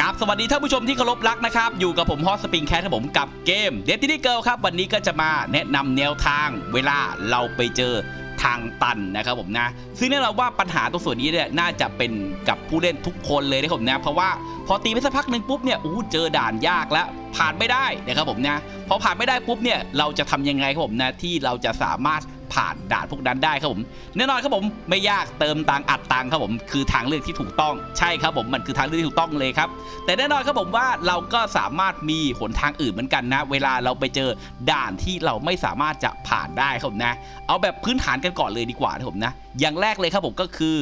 กับสวัสดีท่านผู้ชมที่เคารพรักนะครับ อยู่กับผมฮอสปริงแคทครับผมกับเกม d e s t i n y Girl ครับ วันนี้ก็จะมาแนะนำแนวทางเวลาเราไปเจอทางตันนะครับผมนะ ซึ่งแน่นอนว่าปัญหาตรงส่วนนี้เนี่ยน่าจะเป็นกับผู้เล่นทุกคนเลยนะครับผมนะ เพราะว่าพอตีไปสักพักหนึ่งปุ๊บเนี่ยอู้เจอด่านยากแล้วผ่านไม่ได้นะครับผมนะพอผ่านไม่ได้ปุ๊บเนี่ยเราจะทำยังไงครับผมนะที่เราจะสามารถ ผ่านด่านพวกนั้นได้ครับผมแน่นอนครับผมไม่ยากเติมตังอัดตังครับผมคือทางเลือกที่ถูกต้องใช่ครับผมมันคือทางเลือกที่ถูกต้องเลยครับแต่แน่นอนครับผมว่าเราก็สามารถมีหนทางอื่นเหมือนกันนะ เวลาเราไปเจอด่านที่เราไม่สามารถจะผ่านได้ครับผมนะ เอาแบบพื้นฐานกันก่อนเลยดีกว่าครับผมนะอย่างแรกเลยครับผมก็คือ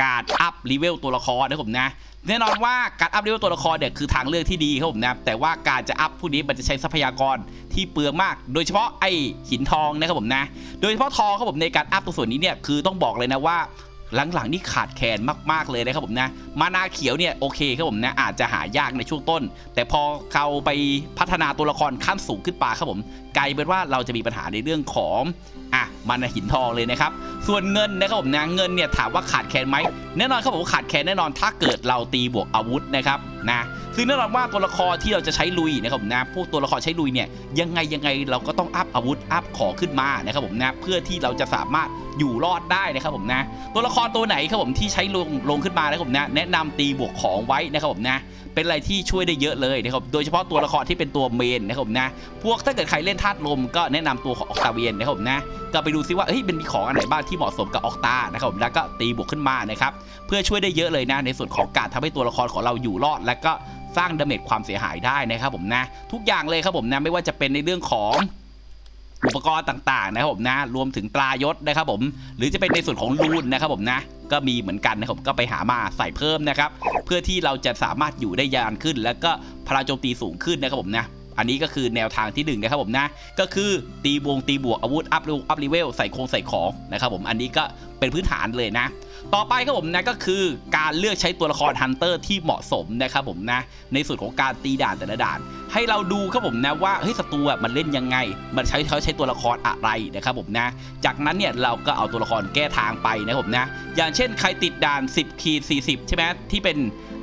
การอัพรีเวลตัวละครนะครับผมนะแน่นอนว่าการอัพเลเวลตัวละครเนี่ยคือทางเลือกที่ดีครับผมนะแต่ว่าการจะอัพพวกนี้มันจะใช้ทรัพยากรที่เปลืองมาก โดยเฉพาะไอหินทองนะครับผมนะ โดยเฉพาะทองครับผมในการอัพตัวส่วนนี้เนี่ยคือต้องบอกเลยนะว่า หลังๆนี่ขาดแคลนมากๆเลยนะครับผมนะมานาเขียวเนี่ยโอเคครับผมนะอาจจะหายากในช่วงต้น แต่พอเขาไปพัฒนาตัวละครขั้นสูงขึ้นไปครับผมกลายเป็นว่าเราจะมีปัญหาในเรื่องของอะมานาหินทองเลยนะครับส่วนเงินนะครับผมนะเงินเนี่ยถามว่าขาดแคลนไหมแน่นอนครับผมขาดแคลนแน่นอนถ้าเกิดเราตีบวกอาวุธนะครับ นะซึ่งแน่นอนว่าตัวละครที่เราจะใช้ลุยนะครับผมนะพวกตัวละครใช้ลุยเนี่ยยังไงยังไงเราก็ต้องอัพอาวุธอัพของขึ้นมานะครับผมนะเพื่อที่เราจะสามารถอยู่รอดได้นะครับผมนะ ตัวละครตัวไหนครับผมที่ใช้ลงลงขึ้นมานะครับผมนะแนะนำตีบวกของไว้นะครับผมนะเป็นอะไรที่ช่วยได้เยอะเลยนะครับโดยเฉพาะตัวละครที่เป็นตัวเมนนะครับผมนะพวกถ้าเกิดใครเล่นธาตุลมก็แนะนำตัวของออกตาเวียนนะครับผมนะก็ไปดูซิว่าเฮ้ยมันมีของอันไหนบ้างที่เหมาะสมกับออกตานะครับผมแล้วก็ตีบวกขึ้นมานะครับเพื่อช่วยได้เยอะเลยนะในส่วนของการทำให้ตัวละครของเราอยู่รอดและก็สร้างดาเมจความเสียหายได้นะครับผมนะ ทุกอย่างเลยครับผมนะ ไม่ว่าจะเป็นในเรื่องของอุปกรณ์ต่างๆนะครับผมนะ รวมถึงตรายศนะครับผม หรือจะเป็นในส่วนของรูนนะครับผมนะ ก็มีเหมือนกันนะครับก็ไปหามาใส่เพิ่มนะครับ เพื่อที่เราจะสามารถอยู่ได้ยานขึ้น แล้วก็พลังโจมตีสูงขึ้นนะครับผมนะ อันนี้ก็คือแนวทางที่หนึ่งนะครับผมนะ ก็คือตีวงตีบวกอาวุธอัพอัพเลเวลใส่โครงใส่ของนะครับผมอันนี้ก็เป็นพื้นฐานเลยนะ ต่อไปครับผมนะก็คือการเลือกใช้ตัวละครฮันเตอร์ที่เหมาะสมนะครับผมนะในส่วนของการตีด่านแต่ละด่าน ให้เราดูครับผมนะว่าเฮ้ยศัตรูแบบมันเล่นยังไง มันใช้เขาใช้ตัวละครอะไรนะครับผมนะ จากนั้นเนี่ยเราก็เอาตัวละครแก้ทางไปนะครับผมนะ อย่างเช่นใครติดด่าน 10ขีด40 ใช่ไหมที่เป็น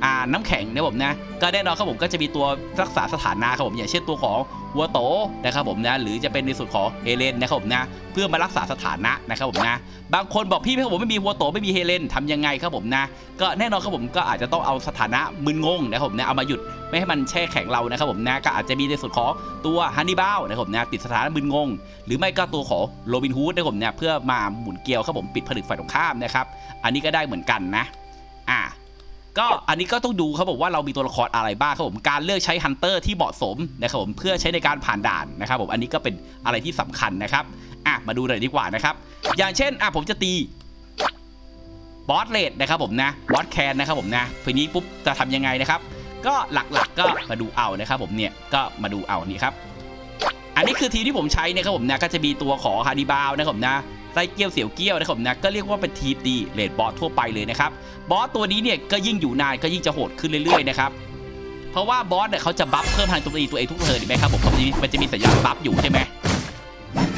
อ่าน้ำแข็งนะครับผมนะ ก็แน่นอนครับผมก็จะมีตัวรักษาสถานะครับผมอย่างเช่นตัวของวัวโตนะครับผมนะหรือจะเป็นในส่วนของเฮเลนนะครับผมนะเพื่อมารักษาสถานะนะครับผมนะบางคนบอกพี่พี่ครับผมไม่มีวัวโตไม่มีเฮเลนทำยังไงครับผมนะก็แน่นอนครับผมก็อาจจะต้องเอาสถานะมึนงงนะครับผมนะเอามาหยุดไม่ให้มันแช่แข็งเรานะครับผมนะก็อาจจะมีในส่วนของตัวฮันนี่บ้านะครับผมนะติดสถานะมึนงง หรือไม่ก็ตัวของโรบินฮูดนะครับผมนะเพื่อมาหมุนเกลียวครับผมปิดผลึกฝ่ายตรงข้ามนะครับอันนี้ก็ได้เหมือนกันนะอ่า ก็อันนี้ก็ต้องดูครับผมว่าเรามีตัวละครอะไรบ้างครับผมการเลือกใช้ฮันเตอร์ที่เหมาะสมนะครับผมเพื่อใช้ในการผ่านด่านนะครับผมอันนี้ก็เป็นอะไรที่สำคัญนะครับอะมาดูหน่อยดีกว่านะครับ อย่างเช่นอะผมจะตีบอสเลดนะครับผมนะบอสแคนนะครับผมนะทีนี้ปุ๊บจะทำยังไงนะครับ ก็หลักๆก็มาดูเอานะครับผมเนี่ยก็มาดูเอานี่ครับ อันนี้คือทีมที่ผมใช้นะครับผมนะก็จะมีตัวของฮานิบาลนะครับผมนะ ไส้เกี้ยวเสี่ยวเกี้ยวนะครับผมนะก็เรียกว่าเป็นทีมตีเลดบอสทั่วไปเลยนะครับบอสตัวนี้เนี่ยก็ยิ่งอยู่นานก็ยิ่งจะโหดขึ้นเรื่อยๆนะครับเพราะว่าบอสเนี่ยเขาจะบัฟเพิ่มพลังโจมตีตัวเองทุกเทิร์นเห็นไหมครับผมมันจะมีมันจะมีสัญญาณบัฟอยู่ใช่ไหม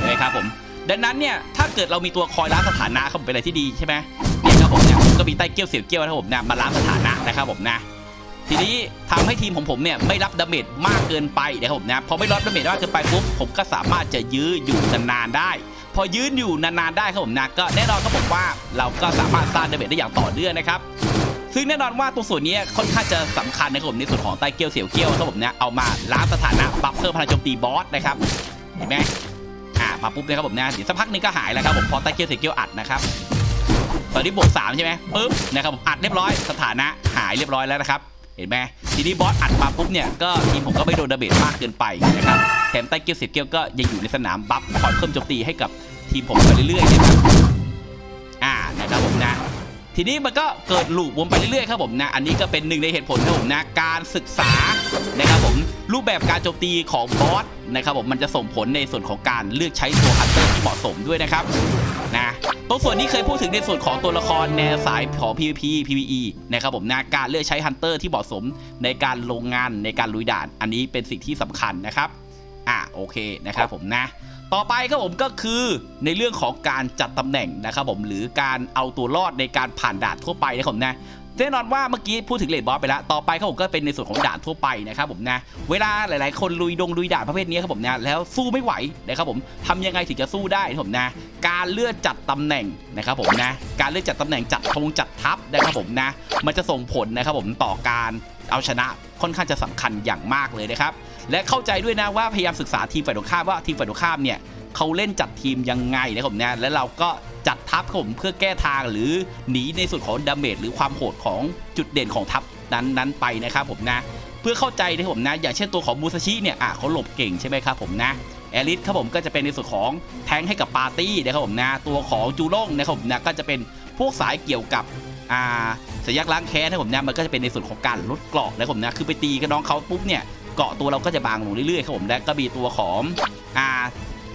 นไหมครับผมดังนั้นเนี่ยถ้าเกิดเรามีตัวคอยล้างสถานะครับผมเป็นอะไรที่ดีใช่ไหมเนี่ยครับผมเนี่ยก็มีไต้เกี้ยวเสี่ยวเกี้ยวนะครับผมนะมาล้างสถานะนะครับผมนะทีนี้ทำให้ทีมของผมเนี่ยไม่รับดาเมจมากเกินไปนะครับผมนะพอไม่รับดาเมจมากเกินไปปุ๊บผมก็สามารถจะยื้ออยู่นานๆได้ พอยืนอยู่นานๆได้ครับผมนะก็แน่นอนครับผมว่าเราก็สามารถสร้างดาเมจได้อย่างต่อเนื่องนะครับซึ่งแน่นอนว่าตัวส่วนนี้ค่อนข้างจะสำคัญนะครับผมในส่วนของไตเกียวเสี่ยวเกี้ยวครับผมนะเอามาล้างสถานะบัฟเพิ่มพลังโจมตีบอสนะครับเห็นไหมอ่ามาปุ๊บนะครับผมนะเดี๋ยวสักพักนึงก็หายแล้วครับผมพอไตเกียวเสี่ยวเกี้ยวอัดนะครับตอนนี้บวกสามใช่ไหมปุ๊บนะครับผมอัดเรียบร้อยสถานะหายเรียบร้อยแล้วนะครับ เห็นไหมทีนี้บอสอัดมาปุ๊บเนี่ยก็ทีมผมก็ไม่โดนดาเมจมากเกินไปนะครับแถมไตเกียวเสียเกียวก็ยังอยู่ในสนามบัฟคอยเพิ่มโจมตีให้กับทีมผมไปเรื่อยๆนะครับอ่านะครับผมนะทีนี้มันก็เกิดลูปวนไปเรื่อยๆครับผมนะ อันนี้ก็เป็นหนึ่งในเหตุผลครับผมนะ การศึกษานะครับผมรูปแบบการโจมตีของบอสนะครับผมมันจะส่งผลในส่วนของการเลือกใช้ตัวฮันเตอร์ที่เหมาะสมด้วยนะครับ นะตรงส่วนนี้เคยพูดถึงในส่วนของตัวละครแนวสายของ PVP PVE นะครับผมนะการเลือกใช้ฮันเตอร์ที่เหมาะสมในการลงงานในการลุยด่าน อันนี้เป็นสิ่งที่สำคัญนะครับอะโอเคนะครับผมนะ ต่อไปครับผมก็คือในเรื่องของการจัดตำแหน่งนะครับผมหรือการเอาตัวรอดในการผ่านด่านทั่วไปนะครับผมนะ แน่นอนว่าเมื่อกี้พูดถึงเลดบอสไปแล้ว ต่อไปครับผมก็เป็นในส่วนของด่านทั่วไปนะครับผมนะ เวลาหลายๆ คนลุยดงลุยด่านประเภทนี้ครับผมนะ แล้วสู้ไม่ไหวนะครับผมทำยังไงถึงจะสู้ได้ผมนะ การเลือนจัดตำแหน่งนะครับผมนะ การเลือนจัดตำแหน่งจัดธงจัดทัพนะครับผมนะ มันจะส่งผลนะครับผมต่อการเอาชนะค่อนข้างจะสำคัญอย่างมากเลยนะครับ และเข้าใจด้วยนะว่าพยายามศึกษาทีมฝ่ายตรงข้ามว่าทีมฝ่ายตรงข้ามเนี่ย เขาเล่นจัดทีมยังไงนะครับผมนะแล้วเราก็จัดทัพผมเพื่อแก้ทางหรือหนีในส่วนของดาเมจหรือความโหดของจุดเด่นของทัพนั้นนั้นไปนะครับผมนะ เพื่อเข้าใจนะครับผมนะ อย่างเช่นตัวของมูซาชิเนี่ยอะเขาหลบเก่งใช่ไหมครับผมนะแอลิสครับผมก็จะเป็นในส่วนของแทงให้กับปาร์ตี้นะครับผมนะตัวของจูโล่งนะครับผมนะก็จะเป็นพวกสายเกี่ยวกับอ่าสัญลักษณ์ล้างแค้นนะครับผมนะมันก็จะเป็นในส่วนของการลดเกราะนะครับผมนะคือไปตีกับน้องเขาปุ๊บเนี่ยเกาะตัวเราก็จะบางลงเรื่อยๆครับผมและก็มีตัวของอ่า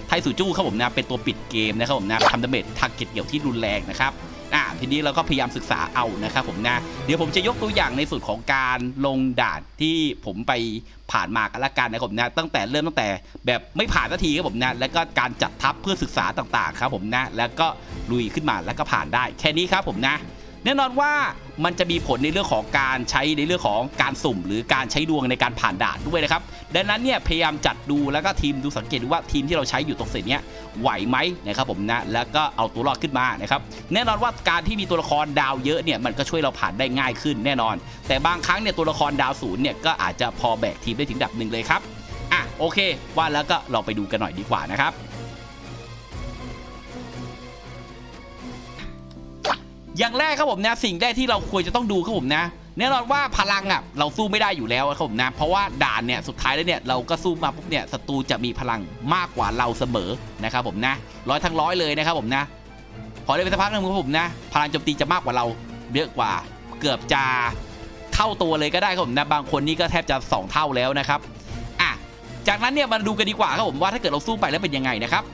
ไทสูจู้ครับผมนะเป็นตัวปิดเกมนะครับผมนะทำดาเมจทาร์เก็ตเกี่ยวที่รุนแรงนะครับอ่าทีนี้เราก็พยายามศึกษาเอานะครับผมนะ เดี๋ยวผมจะยกตัวอย่างในส่วนของการลงด่านที่ผมไปผ่านมากันละกันนะครับผมนะตั้งแต่เริ่มตั้งแต่แบบไม่ผ่านสักทีครับผมนะแล้วก็การจัดทัพเพื่อศึกษาต่างๆครับผมนะแล้วก็ลุยขึ้นมาแล้วก็ผ่านได้แค่นี้ครับผมนะ แน่นอนว่า มันจะมีผลในเรื่องของการใช้ในเรื่องของการสุ่ม หรือการใช้ดวงในการผ่านด่านด้วยนะครับ ดังนั้นเนี่ยพยายามจัดดูแล้วก็ทีมดูสังเกตดูว่าทีมที่เราใช้อยู่ตรงเสร็จเนี้ยไหวไหมนะครับผมนะแล้วก็เอาตัวรอดขึ้นมานะครับแน่นอนว่าการที่มีตัวละครดาวเยอะเนี่ยมันก็ช่วยเราผ่านได้ง่ายขึ้นแน่นอน แต่บางครั้งเนี่ยตัวละครดาวศูนย์เนี่ยก็อาจจะพอแบกทีมได้ถึงดับหนึ่งเลยครับอะโอเค ว่าแล้วก็เราไปดูกันหน่อยดีกว่านะครับ อย่างแรกครับผมนะสิ่งแรกที่เราควรจะต้องดูครับผมนะแน่นอนว่าพลังอะเราสู้ไม่ได้อยู่แล้วครับผมนะเพราะว่าด่านเนี่ยสุดท้ายแล้วเนี่ยเราก็สู้มาปุ๊บเนี่ยศัตรูจะมีพลังมากกว่าเราเสมอนะครับผมนะร้อยทั้งร้อยเลยนะครับผมนะพอได้ไปสักพักหนึงครับผมนะพลังโจมตีจะมากกว่าเราเยอะกว่า เกือบจะเท่าตัวเลยก็ได้ครับผมนะบางคนนี่ก็แทบจะสองเท่าแล้วนะครับอะจากนั้นเนี่ยมาดูกันดีกว่าครับผมว่าถ้าเกิดเราสู้ไปแล้วเป็นยังไงนะครับ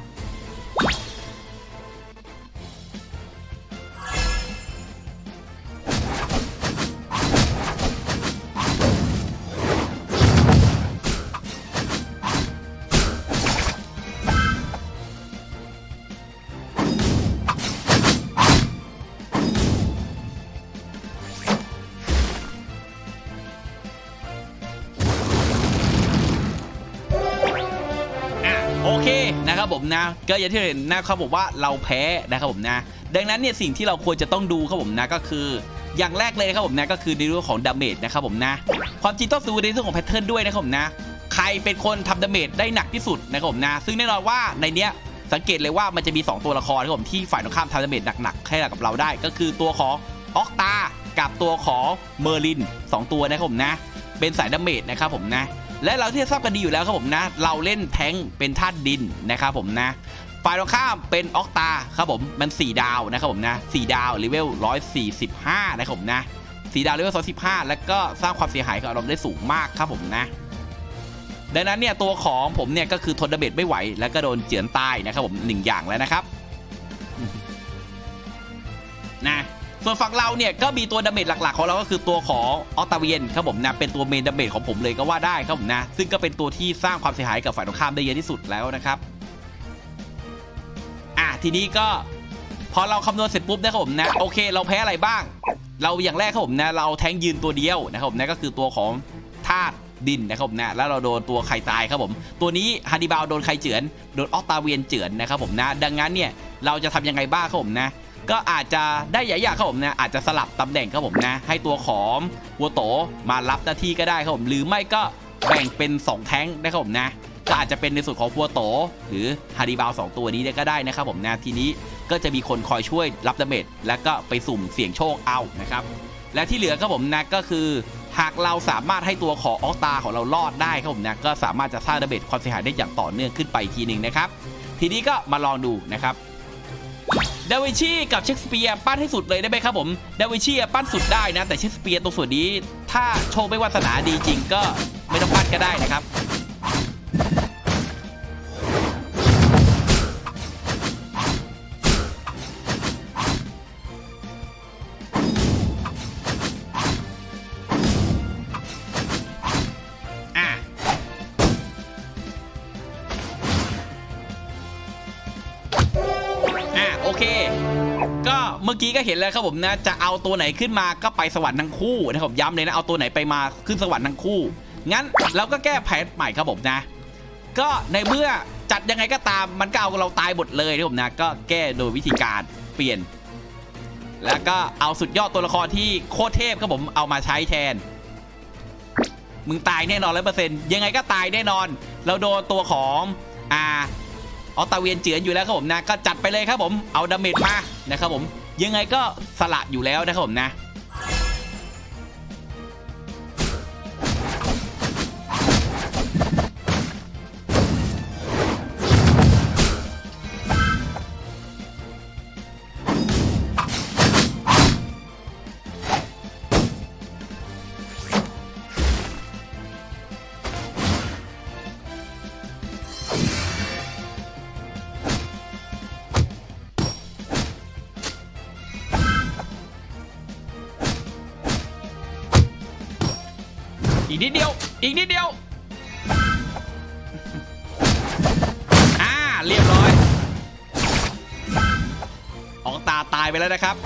นะครับผมนะ ก็อย่างที่เห็นนะครับผมว่าเราแพ้นะครับผมนะ ดังนั้นเนี่ยสิ่งที่เราควรจะต้องดูครับผมนะก็คืออย่างแรกเลยครับผมนะก็คือในเรื่องของดาเมจนะครับผมนะ ความจริงต้องดูในเรื่องของแพทเทิร์นด้วยนะครับผมนะ ใครเป็นคนทำดาเมจได้หนักที่สุดนะครับผมนะ ซึ่งแน่นอนว่าในเนี้ยสังเกตเลยว่ามันจะมี 2 ตัวละครนะครับผมที่ฝ่ายตรงข้ามทำดาเมจหนักๆให้กับเราได้ ก็คือตัวของออกตากับตัวของเมอร์ลินสองตัวนะครับผมนะ เป็นสายดาเมจนะครับผมนะ และเราที่ทราบกันดีอยู่แล้วครับผมนะ เราเล่นแท้งเป็นธาตุดินนะครับผมนะฝ่ายตรงข้ามเป็นออกตาครับผมมัน 4 ดาวนะครับผมนะ4ดาวเลเวล145นะครับผมนะ4ดาวเลเวล115แล้วก็สร้างความเสียหายกับเราได้สูงมากครับผมนะดังนั้นเนี่ยตัวของผมเนี่ยก็คือทนดาเมจไม่ไหว แล้วก็โดนเจือนตายนะครับผมหนึ่งอย่างแล้วนะครับนะ ส่วนฝั่งเราเนี่ยก็มีตัวดาเมจหลักๆ ของเราก็คือตัวของออตาเวียนครับผมนะเป็นตัวเมนดาเมจของผมเลยก็ว่าได้ครับผมนะซึ่งก็เป็นตัวที่สร้างความเสียหายกับฝ่ายตรงข้ามได้เยอะที่สุดแล้วนะครับอะทีนี้ก็พอเราคำนวณเสร็จปุ๊บนะครับผมนะโอเค เราแพ้อะไรบ้าง เราอย่างแรกครับผมนะเราแทงยืนตัวเดียวนะครับผมนะก็คือตัวของธาตุดินนะครับผมนะแล้วเราโดนตัวใครตายครับผม ตัวนี้ฮันนิบาลโดนใครเจือนโดนออกตาเวียนเจือนนะครับผมนะดังนั้นเนี่ยเราจะทำยังไงบ้างครับผมนะ ก็อาจจะได้หลายอย่างครับผมนะอาจจะสลับตำแหน่งครับผมนะ ให้ตัวของวัวโตมารับหน้าที่ก็ได้ครับผมหรือไม่ก็แบ่งเป็น 2 แท้งนะครับผมนะก็อาจจะเป็นในส่วนของพัวโต หรือฮาริบาลสองตัวนี้เนี่ยก็ได้นะครับผมนะทีนี้ก็จะมีคนคอยช่วยรับดาเมจแล้วก็ไปสุ่มเสี่ยงโชคเอานะครับ และที่เหลือครับผมนะก็คือหากเราสามารถให้ตัวของออกตาของเรารอดได้ครับผมนะก็สามารถจะสร้างดาเมจความเสียหายได้อย่างต่อเนื่องขึ้นไปทีหนึ่งนะครับ ทีนี้ก็มาลองดูนะครับ ดาวิชีกับเชคสเปียร์ปั้นให้สุดเลยได้ไหมครับผมดาวิชีปั้นสุดได้นะ แต่เชคสเปียร์ตรงส่วนนี้ ถ้าโชว์ไม่วาสนาดีจริงก็ไม่ต้องปั้นก็ได้นะครับ ก็เมื่อกี้ก็เห็นแล้วครับผมนะ จะเอาตัวไหนขึ้นมาก็ไปสวรรค์ทั้งคู่นะครับย้ำเลยนะเอาตัวไหนไปมาขึ้นสวรรค์ทั้งคู่ งั้นเราก็แก้แผนใหม่ครับผมนะ ก็ในเมื่อจัดยังไงก็ตามมันก็เอาเราตายหมดเลยนะครับผมนะก็แก้โดยวิธีการเปลี่ยน แล้วก็เอาสุดยอดตัวละครที่โคตรเทพครับผมเอามาใช้แทนมึงตายแน่นอนร้อยเปอร์เซ็นต์ยังไงก็ตายแน่นอน เราโดนตัวของอ่าออตาเวียนเจือนอยู่แล้วครับผมนะก็จัดไปเลยครับผมเอาดาเมจมานะครับผม ยังไงก็สละอยู่แล้วนะครับผมนะ อีกนิดเดียว อีกนิดเดียว อ่า เรียบร้อย ออกตาตายไปแล้วนะครับ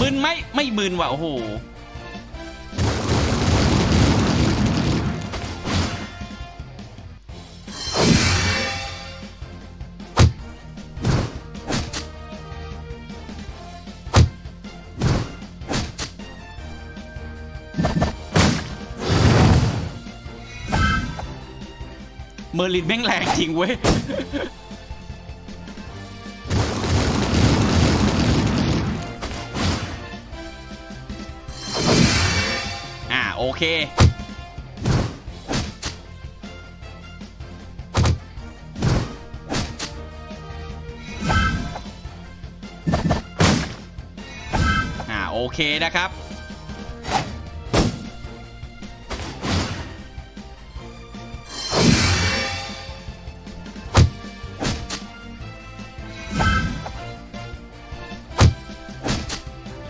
มึนไหมไม่มึนว่ะ โอ้โห เมอร์ลินแม่งแรงจริงเว้ยอ่าโอเคอ่าโอเคนะครับ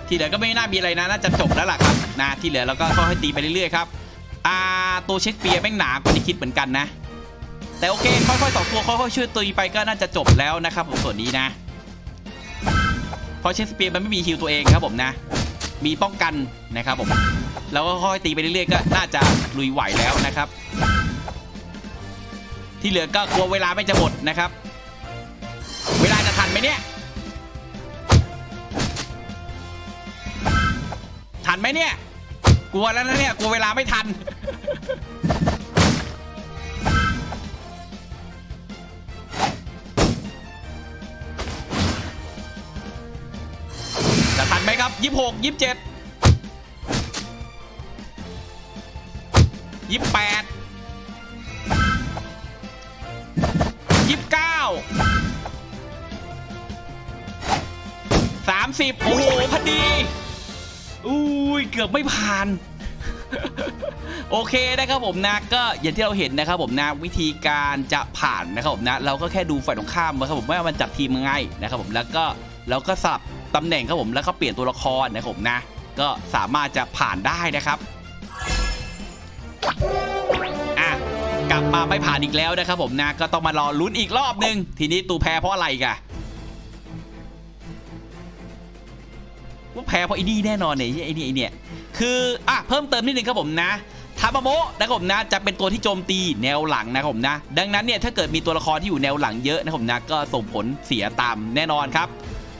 ที่เหลือก็ไม่น่ามีอะไรนะน่าจะจบแล้วล่ะครับนะที่เหลือเราก็ค่อยๆตีไปเรื่อยๆครับอ่าตัวเช็คเปียร์แม่งหนากว่าที่คิดเหมือนกันนะ แต่โอเคค่อยๆสองตัวค่อยๆช่วยตีไปก็น่าจะจบแล้วนะครับผมส่วนนี้นะเพราะเชคเปียร์มันไม่มีฮิวตัวเองครับผมนะ มีป้องกันนะครับผมแล้วก็ค่อยตีไปเรื่อยๆก็น่าจะลุยไหวแล้วนะครับ ที่เหลือก็กลัวเวลาไม่จะหมดนะครับ ไหมเนี่ย กลัวแล้วนะเนี่ย กลัวเวลาไม่ทัน จะทันไหมครับยี่สิบหกยี่สิบเจ็ดยี่สิบแปดยี่สิบเก้าสามสิบโอ้โห เกือบไม่ผ่าน โอเคนะครับผมนะก็อย่างที่เราเห็นนะครับผมนะวิธีการจะผ่านนะครับผมนะเราก็แค่ดูฝ่ายตรงข้ามนะครับผมว่ามันจับทีมยังไงนะครับผมแล้วก็เราก็สลับตำแหน่งครับผมแล้วก็เปลี่ยนตัวละครนะครับผมนะ ก็สามารถจะผ่านได้นะครับอะกลับมาไม่ผ่านอีกแล้วนะครับผมนะก็ต้องมารอลุ้นอีกรอบนึง ทีนี้ตูแพ้เพราะอะไรกัน ว่าแพ้เพราะไอ้นี่แน่นอนเนี่ยไอ้นี่ไอ้เนี่ยคืออะเพิ่มเติมนิดนึงครับผมนะทามาโมะนะครับผมนะจะเป็นตัวที่โจมตีแนวหลังนะครับผมนะดังนั้นเนี่ยถ้าเกิดมีตัวละครที่อยู่แนวหลังเยอะนะครับผมนะก็ส่งผลเสียตามแน่นอนครับ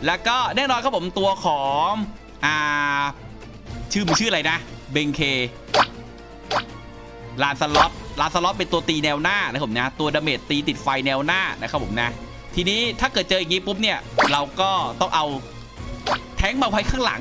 แล้วก็แน่นอนครับผมตัวของอ่าชื่อมันชื่ออะไรนะเบงเคลานสล็อตลานสล็อตเป็นตัวตีแนวหน้านะครับผมนะตัวดาเมจตีติดไฟแนวหน้านะครับผมนะทีนี้ถ้าเกิดเจออย่างนี้ปุ๊บเนี่ยเราก็ต้องเอา แทงมาไว้ข้างหลัง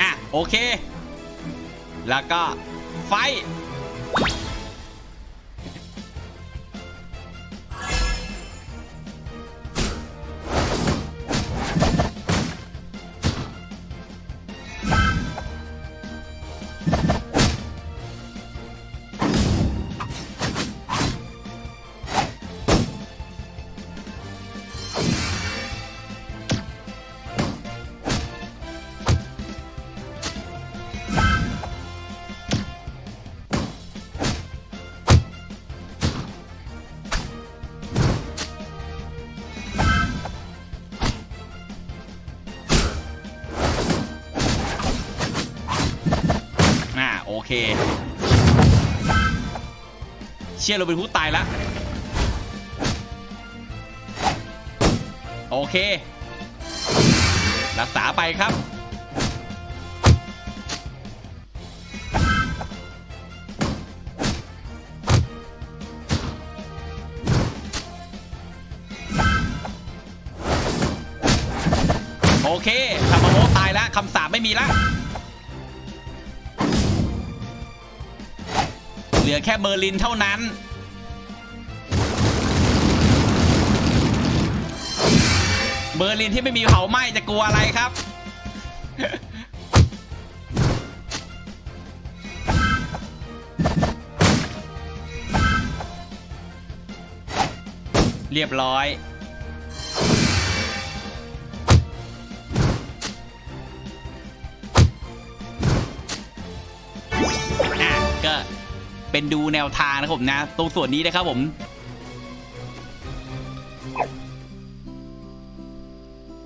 อะ โอเค แล้วก็ไฟ เค เชียร์โรบินฮูดตายแล้วโอเค รักษาไปครับ โอเคทามาโมตายแล้วคำสาปไม่มีแล้ว อแค่เบอร์ลินเท่านั้น เบอร์ลินที่ไม่มีเผาไหม้จะกลัวอะไรครับเรียบร้อย เป็นดูแนวทางนะครับผมนะ ตรงส่วนนี้นะครับผม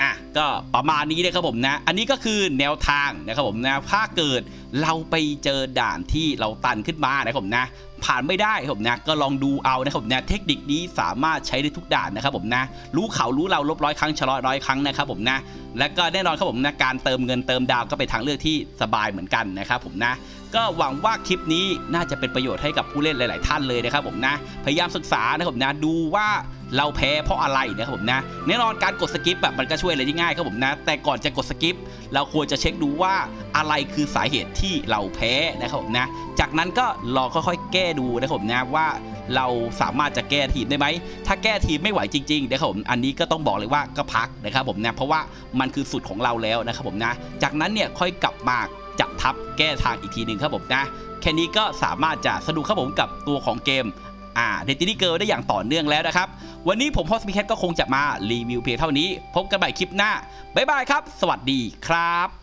อะก็ประมาณนี้นะครับผมนะ อันนี้ก็คือแนวทางนะครับผมนะถ้าเกิด เราไปเจอด่านที่เราตันขึ้นมานะครับผมนะผ่านไม่ได้ครับผมนะก็ลองดูเอานะครับผมนะเทคนิคนี้สามารถใช้ได้ทุกด่านนะครับผมนะรู้เขารู้เราลบร้อยครั้งชะลอร้อยครั้งนะครับผมนะและก็แน่นอนครับผมนะการเติมเงินเติมดาวก็เป็นทางเลือกที่สบายเหมือนกันนะครับผมนะก็หวังว่าคลิปนี้น่าจะเป็นประโยชน์ให้กับผู้เล่นหลาย ๆ ท่านเลยนะครับผมนะพยายามศึกษานะครับผมนะดูว่าเราแพ้เพราะอะไรนะครับผมนะแน่นอนการกดสกิปแบบมันก็ช่วยอะไรได้ง่ายครับผมนะแต่ก่อนจะกดสกิปเราควรจะเช็คดูว่าอะไรคือสาเหตุที่เราแพ้นะครับผมนะจากนั้นก็ลองค่อยๆ แก้ดูนะครับผมนะว่าเราสามารถจะแก้ทีมได้ไหม ถ้าแก้ทีมไม่ไหวจริงๆนะครับผม อันนี้ก็ต้องบอกเลยว่าก็พักนะครับผมนะ เพราะว่ามันคือสุดของเราแล้วนะครับผมนะ จากนั้นเนี่ยค่อยกลับมาจับทับแก้ทางอีกทีหนึ่งครับผมนะ แค่นี้ก็สามารถจะสนุกครับผมกับตัวของเกมอ่าเดตินี่เกิลได้อย่างต่อเนื่องแล้วนะครับ วันนี้ผมพอสปีแคทก็คงจะมารีวิวเพียงเท่านี้ พบกันใหม่คลิปหน้า บ๊ายบายครับ สวัสดีครับ